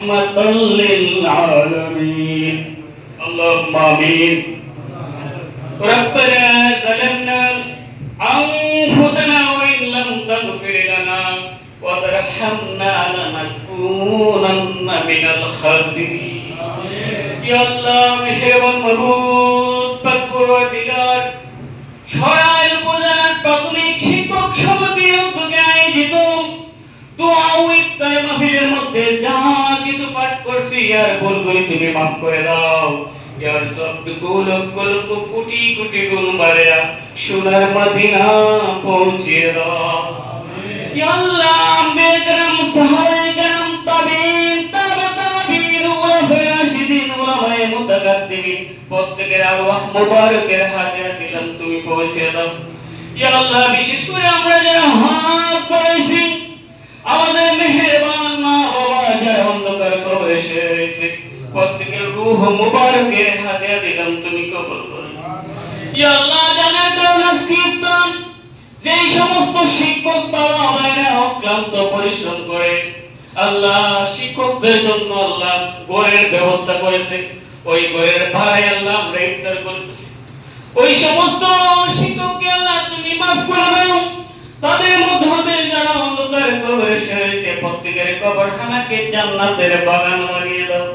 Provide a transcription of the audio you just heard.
رحمة للعالمين اللهم آمين ربنا ظلمنا أنفسنا وإن لم تغفر لنا وترحمنا لنكونن من الخاسرين يا الله মেহেরবান মাবুদ পাক পরওয়ারদিগার ছড়াইল উপজেলার প্রাথমিক শিক্ষক সমিতির উদ্যোগে আয়োজিত দোয়া ও ইফতার মাহফিলের মধ্যে যা কিছু পাঠ করছি ইয়ার ভুলগুলি তুমি মাফ করে দাও। ইয়ার শব্দ গোলক গোলক কোটি কোটি গুণ মারিয়া সোনার মদিনা পৌঁছে দাও। ইয়া আল্লাহ প্রত্যেকের আরওয়াহ মুবারকের হাতে দিলাম তুমি পৌঁছে দাও। ইয়া আল্লাহ বিশেষ করে আমরা যারা হাত পড়েছি আমাদের মেহেরবান মা বাবা যারা কবরে রয়েছে প্রত্যেকের রূহ মুবারকের হাতে দিলাম তুমি কবুল করো। ইয়া আল্লাহ জানা দাও নাসকিতাম যেই সমস্ত শিক্ষক বাবা মায়েরা অক্লান্ত পরিশ্রম করে আল্লাহ শিক্ষকদের জন্য আল্লাহ ঘরের ব্যবস্থা করেছে। ওই ঘরের ভাড়ায় আল্লাহ আমরা ইফতার করতেছি। ওই সমস্ত শিক্ষককে আল্লাহ আপনাকে জান্নাতের বাগান বানিয়ে দাও।